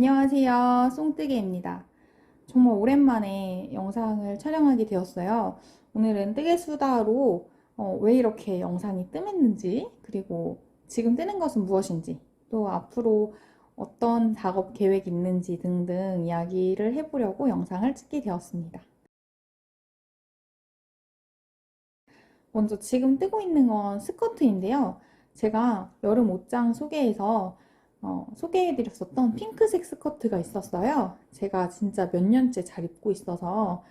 안녕하세요. 송뜨개입니다. 정말 오랜만에 영상을 촬영하게 되었어요. 오늘은 뜨개 수다로 어, 왜 이렇게 영상이 뜸했는지, 그리고 지금 뜨는 것은 무엇인지, 또 앞으로 어떤 작업 계획이 있는지 등등 이야기를 해보려고 영상을 찍게 되었습니다. 먼저 지금 뜨고 있는 건 스커트인데요. 제가 여름 옷장 소개에서 어, 소개해드렸었던 핑크색 스커트가 있었어요. 제가 진짜 몇 년째 잘 입고 있어서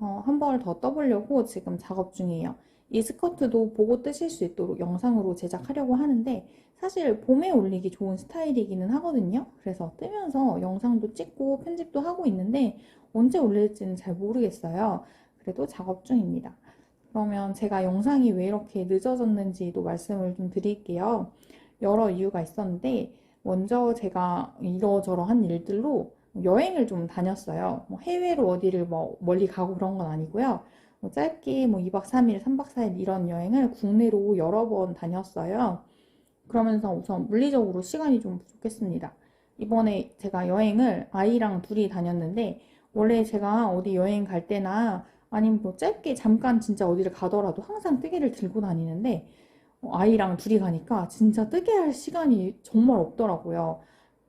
어, 한 벌 더 떠보려고 지금 작업 중이에요. 이 스커트도 보고 뜨실 수 있도록 영상으로 제작하려고 하는데 사실 봄에 올리기 좋은 스타일이기는 하거든요. 그래서 뜨면서 영상도 찍고 편집도 하고 있는데 언제 올릴지는 잘 모르겠어요. 그래도 작업 중입니다. 그러면 제가 영상이 왜 이렇게 늦어졌는지도 말씀을 좀 드릴게요. 여러 이유가 있었는데 먼저 제가 이러저러한 일들로 여행을 좀 다녔어요. 뭐 해외로 어디를 뭐 멀리 가고 그런 건 아니고요. 뭐 짧게 뭐 2박 3일, 3박 4일 이런 여행을 국내로 여러 번 다녔어요. 그러면서 우선 물리적으로 시간이 좀 부족했습니다. 이번에 제가 여행을 아이랑 둘이 다녔는데 원래 제가 어디 여행 갈 때나 아니면 뭐 짧게 잠깐 진짜 어디를 가더라도 항상 뜨개를 들고 다니는데 어, 아이랑 둘이 가니까 진짜 뜨개 할 시간이 정말 없더라고요.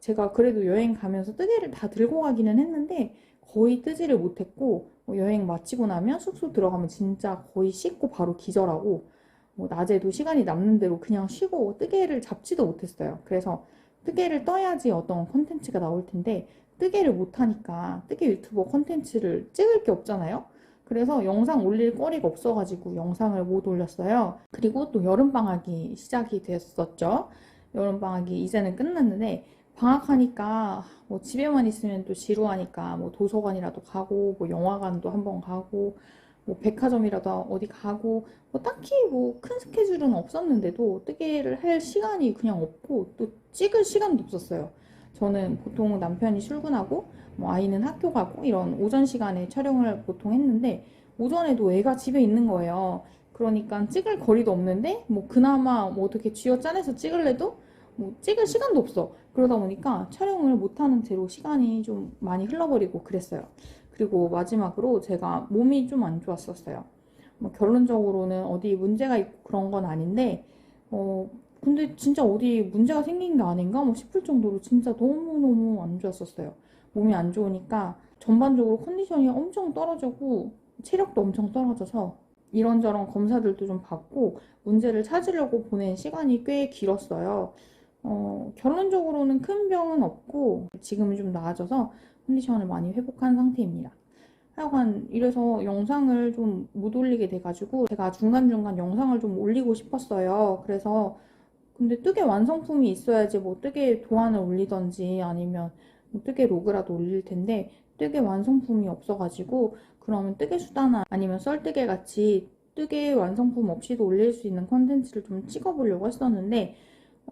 제가 그래도 여행 가면서 뜨개를 다 들고 가기는 했는데 거의 뜨지를 못했고 뭐 여행 마치고 나면 숙소 들어가면 진짜 거의 씻고 바로 기절하고 뭐 낮에도 시간이 남는 대로 그냥 쉬고 뜨개를 잡지도 못했어요. 그래서 뜨개를 떠야지 어떤 컨텐츠가 나올 텐데 뜨개를 못하니까 뜨개 유튜버 컨텐츠를 찍을 게 없잖아요. 그래서 영상 올릴 거리가 없어가지고 영상을 못 올렸어요. 그리고 또 여름방학이 시작이 됐었죠. 여름방학이 이제는 끝났는데 방학하니까 뭐 집에만 있으면 또 지루하니까 뭐 도서관이라도 가고 뭐 영화관도 한번 가고 뭐 백화점이라도 어디 가고 뭐 딱히 뭐 큰 스케줄은 없었는데도 뜨개를 할 시간이 그냥 없고 또 찍을 시간도 없었어요. 저는 보통 남편이 출근하고 뭐 아이는 학교 가고 이런 오전 시간에 촬영을 보통 했는데 오전에도 애가 집에 있는 거예요. 그러니까 찍을 거리도 없는데 뭐 그나마 뭐 어떻게 쥐어 짜내서 찍을래도 뭐 찍을 시간도 없어. 그러다 보니까 촬영을 못하는 채로 시간이 좀 많이 흘러버리고 그랬어요. 그리고 마지막으로 제가 몸이 좀 안 좋았었어요. 뭐 결론적으로는 어디 문제가 있고 그런 건 아닌데 어 근데 진짜 어디 문제가 생긴 게 아닌가 뭐 싶을 정도로 진짜 너무너무 안 좋았었어요. 몸이 안 좋으니까 전반적으로 컨디션이 엄청 떨어지고 체력도 엄청 떨어져서 이런저런 검사들도 좀 받고 문제를 찾으려고 보낸 시간이 꽤 길었어요. 어, 결론적으로는 큰 병은 없고 지금은 좀 나아져서 컨디션을 많이 회복한 상태입니다. 하여간 이래서 영상을 좀 못 올리게 돼가지고 제가 중간중간 영상을 좀 올리고 싶었어요. 그래서 근데 뜨개 완성품이 있어야지 뭐 뜨개 도안을 올리던지 아니면 뭐 뜨개 로그라도 올릴 텐데 뜨개 완성품이 없어가지고 그러면 뜨개 수다나 아니면 썰뜨개 같이 뜨개 완성품 없이도 올릴 수 있는 컨텐츠를 좀 찍어보려고 했었는데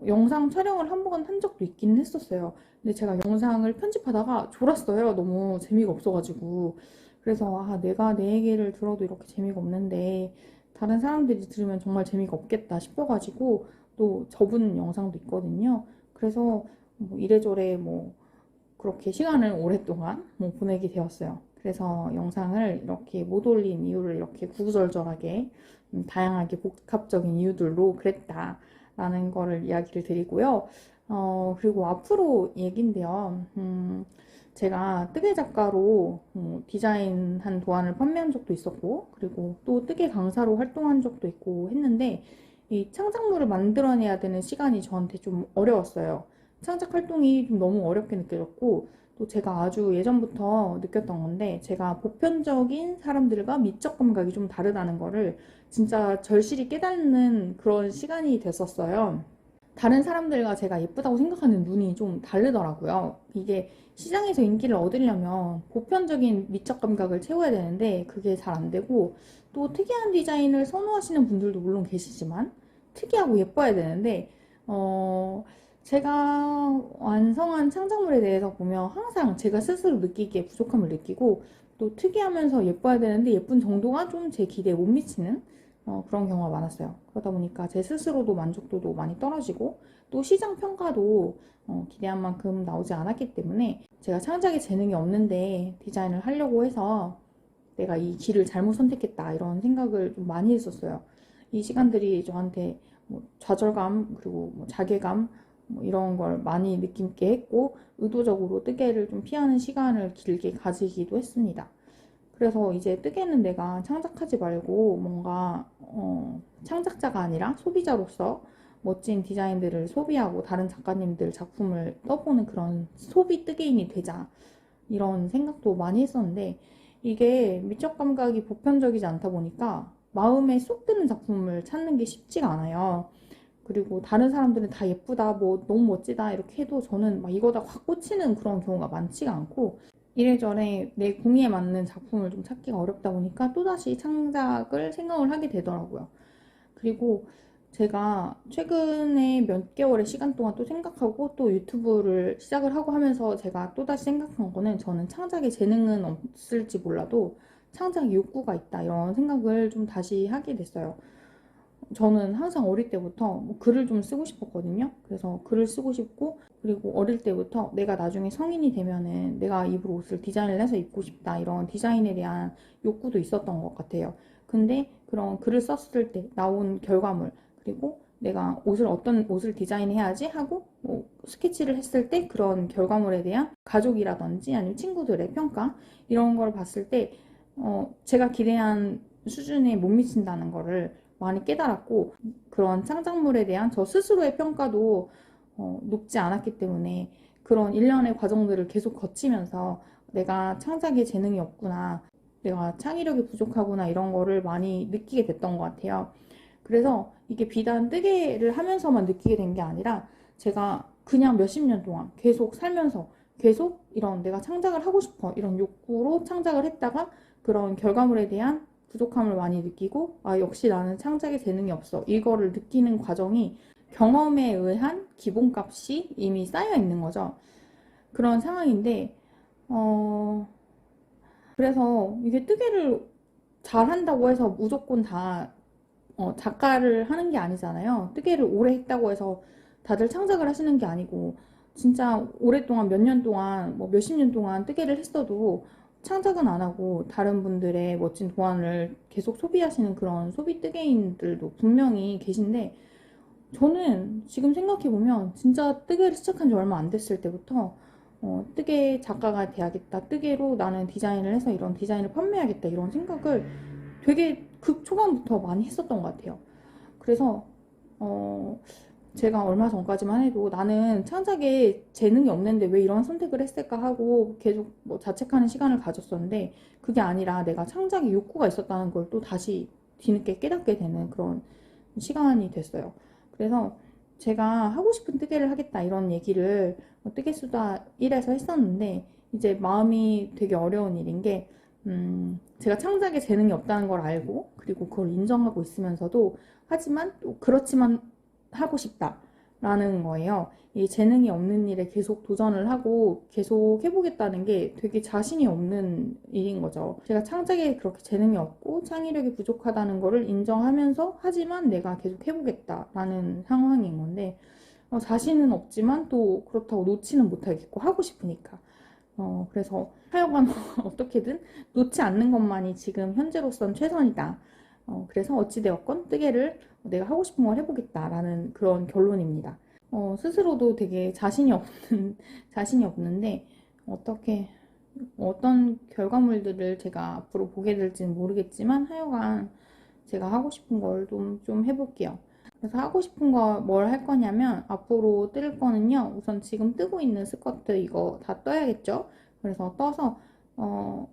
영상 촬영을 한 번 한 적도 있긴 했었어요. 근데 제가 영상을 편집하다가 졸았어요. 너무 재미가 없어가지고. 그래서 아, 내가 내 얘기를 들어도 이렇게 재미가 없는데 다른 사람들이 들으면 정말 재미가 없겠다 싶어가지고 또 접은 영상도 있거든요. 그래서 뭐 이래저래 뭐 그렇게 시간을 오랫동안 뭐 보내게 되었어요. 그래서 영상을 이렇게 못 올린 이유를 이렇게 구구절절하게 음, 다양하게 복합적인 이유들로 그랬다라는 거를 이야기를 드리고요. 어, 그리고 앞으로 얘긴데요. 음, 제가 뜨개 작가로 어, 디자인한 도안을 판매한 적도 있었고, 그리고 또 뜨개 강사로 활동한 적도 있고 했는데, 이 창작물을 만들어내야 되는 시간이 저한테 좀 어려웠어요. 창작 활동이 좀 너무 어렵게 느껴졌고, 또 제가 아주 예전부터 느꼈던 건데, 제가 보편적인 사람들과 미적 감각이 좀 다르다는 거를 진짜 절실히 깨닫는 그런 시간이 됐었어요. 다른 사람들과 제가 예쁘다고 생각하는 눈이 좀 다르더라고요. 이게 시장에서 인기를 얻으려면 보편적인 미적 감각을 채워야 되는데 그게 잘 안 되고 또 특이한 디자인을 선호하시는 분들도 물론 계시지만 특이하고 예뻐야 되는데 어 제가 완성한 창작물에 대해서 보면 항상 제가 스스로 느끼기에 부족함을 느끼고 또 특이하면서 예뻐야 되는데 예쁜 정도가 좀 제 기대에 못 미치는 어, 그런 경우가 많았어요. 그러다 보니까 제 스스로도 만족도도 많이 떨어지고 또 시장 평가도 어, 기대한 만큼 나오지 않았기 때문에 제가 창작에 재능이 없는데 디자인을 하려고 해서 내가 이 길을 잘못 선택했다 이런 생각을 좀 많이 했었어요. 이 시간들이 저한테 뭐 좌절감 그리고 뭐 자괴감 뭐 이런 걸 많이 느끼게 했고 의도적으로 뜨개를 좀 피하는 시간을 길게 가지기도 했습니다. 그래서 이제 뜨개는 내가 창작하지 말고 뭔가 어, 창작자가 아니라 소비자로서 멋진 디자인들을 소비하고 다른 작가님들 작품을 떠보는 그런 소비 뜨개인이 되자 이런 생각도 많이 했었는데 이게 미적 감각이 보편적이지 않다 보니까 마음에 쏙 드는 작품을 찾는 게 쉽지가 않아요. 그리고 다른 사람들은 다 예쁘다, 뭐 너무 멋지다 이렇게 해도 저는 막 이거다 확 꽂히는 그런 경우가 많지가 않고 이래저래 내 공의에 맞는 작품을 좀 찾기가 어렵다 보니까 또다시 창작을 생각을 하게 되더라고요. 그리고 제가 최근에 몇 개월의 시간 동안 또 생각하고 또 유튜브를 시작을 하고 하면서 제가 또다시 생각한 거는 저는 창작에 재능은 없을지 몰라도 창작 욕구가 있다 이런 생각을 좀 다시 하게 됐어요. 저는 항상 어릴 때부터 뭐 글을 좀 쓰고 싶었거든요. 그래서 글을 쓰고 싶고 그리고 어릴 때부터 내가 나중에 성인이 되면은 내가 입을 옷을 디자인을 해서 입고 싶다 이런 디자인에 대한 욕구도 있었던 것 같아요. 근데 그런 글을 썼을 때 나온 결과물 그리고 내가 옷을 어떤 옷을 디자인해야지 하고 뭐 스케치를 했을 때 그런 결과물에 대한 가족이라든지 아니면 친구들의 평가 이런 걸 봤을 때 어, 제가 기대한 수준에 못 미친다는 거를 많이 깨달았고 그런 창작물에 대한 저 스스로의 평가도 어, 높지 않았기 때문에 그런 일련의 과정들을 계속 거치면서 내가 창작에 재능이 없구나 내가 창의력이 부족하구나 이런 거를 많이 느끼게 됐던 것 같아요. 그래서 이게 비단 뜨개를 하면서만 느끼게 된 게 아니라 제가 그냥 몇십 년 동안 계속 살면서 계속 이런 내가 창작을 하고 싶어 이런 욕구로 창작을 했다가 그런 결과물에 대한 부족함을 많이 느끼고 아 역시 나는 창작에 재능이 없어 이거를 느끼는 과정이 경험에 의한 기본값이 이미 쌓여 있는 거죠. 그런 상황인데 어 그래서 이게 뜨개를 잘 한다고 해서 무조건 다 어, 작가를 하는 게 아니잖아요. 뜨개를 오래 했다고 해서 다들 창작을 하시는 게 아니고 진짜 오랫동안 몇 년 동안 뭐 몇십 년 동안 뜨개를 했어도 창작은 안 하고 다른 분들의 멋진 도안을 계속 소비하시는 그런 소비 뜨개인들도 분명히 계신데 저는 지금 생각해보면 진짜 뜨개를 시작한 지 얼마 안 됐을 때부터 어, 뜨개 작가가 돼야겠다. 뜨개로 나는 디자인을 해서 이런 디자인을 판매하겠다. 이런 생각을 되게 극 초반부터 많이 했었던 것 같아요. 그래서 어, 제가 얼마 전까지만 해도 나는 창작에 재능이 없는데 왜 이런 선택을 했을까 하고 계속 뭐 자책하는 시간을 가졌었는데 그게 아니라 내가 창작에 욕구가 있었다는 걸 또 다시 뒤늦게 깨닫게 되는 그런 시간이 됐어요. 그래서 제가 하고 싶은 뜨개를 하겠다 이런 얘기를 뭐 뜨개수다 1에서 했었는데 이제 마음이 되게 어려운 일인 게 음, 제가 창작에 재능이 없다는 걸 알고 그리고 그걸 인정하고 있으면서도 하지만 또 그렇지만 하고 싶다 라는 거예요. 이 재능이 없는 일에 계속 도전을 하고 계속 해보겠다는 게 되게 자신이 없는 일인 거죠. 제가 창작에 그렇게 재능이 없고 창의력이 부족하다는 거를 인정하면서 하지만 내가 계속 해보겠다라는 상황인 건데 어, 자신은 없지만 또 그렇다고 놓지는 못하겠고 하고 싶으니까. 어, 그래서 하여간 어떻게든 놓지 않는 것만이 지금 현재로선 최선이다. 어, 그래서 어찌되었건 뜨개를 내가 하고 싶은 걸 해보겠다라는 그런 결론입니다. 어, 스스로도 되게 자신이 없는, 자신이 없는데, 어떻게, 어떤 결과물들을 제가 앞으로 보게 될지는 모르겠지만, 하여간 제가 하고 싶은 걸 좀, 좀 해볼게요. 그래서 하고 싶은 거 뭘 할 거냐면, 앞으로 뜰 거는요, 우선 지금 뜨고 있는 스커트 이거 다 떠야겠죠? 그래서 떠서, 어,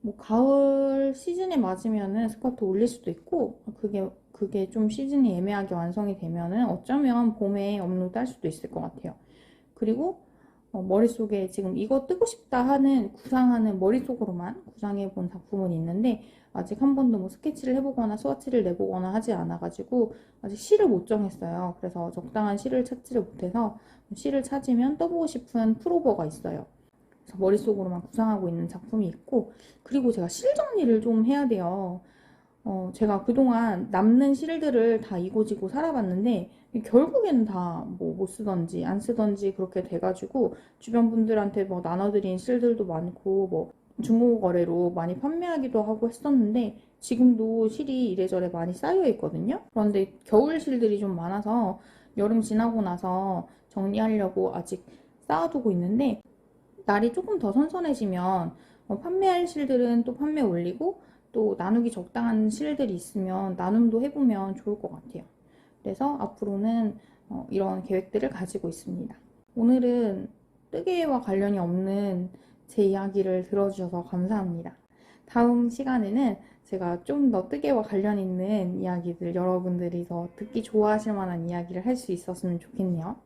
뭐 가을 시즌에 맞으면은 스커트 올릴 수도 있고 그게 그게 좀 시즌이 애매하게 완성이 되면은 어쩌면 봄에 업로드 할 수도 있을 것 같아요. 그리고 어, 머릿속에 지금 이거 뜨고 싶다 하는 구상하는 머릿속으로만 구상해 본 작품은 있는데 아직 한 번도 뭐 스케치를 해보거나 스와치를 내보거나 하지 않아가지고 아직 시를 못 정했어요. 그래서 적당한 시를 찾지를 못해서 시를 찾으면 떠보고 싶은 프로버가 있어요. 그래서 머릿속으로만 구상하고 있는 작품이 있고 그리고 제가 실 정리를 좀 해야 돼요. 어, 제가 그동안 남는 실들을 다 이고지고 살아봤는데 결국에는 다뭐 못 쓰던지 안 쓰던지 그렇게 돼가지고 주변 분들한테 뭐 나눠드린 실들도 많고 뭐 중고 거래로 많이 판매하기도 하고 했었는데 지금도 실이 이래저래 많이 쌓여 있거든요. 그런데 겨울 실들이 좀 많아서 여름 지나고 나서 정리하려고 아직 쌓아두고 있는데 날이 조금 더 선선해지면 어, 판매할 실들은 또 판매 올리고 또 나누기 적당한 실들이 있으면 나눔도 해보면 좋을 것 같아요. 그래서 앞으로는 어, 이런 계획들을 가지고 있습니다. 오늘은 뜨개와 관련이 없는 제 이야기를 들어주셔서 감사합니다. 다음 시간에는 제가 좀 더 뜨개와 관련 있는 이야기들 여러분들이 더 듣기 좋아하실 만한 이야기를 할 수 있었으면 좋겠네요.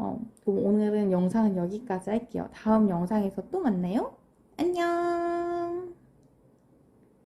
어, 오늘은 영상은 여기까지 할게요. 다음 영상에서 또 만나요. 안녕!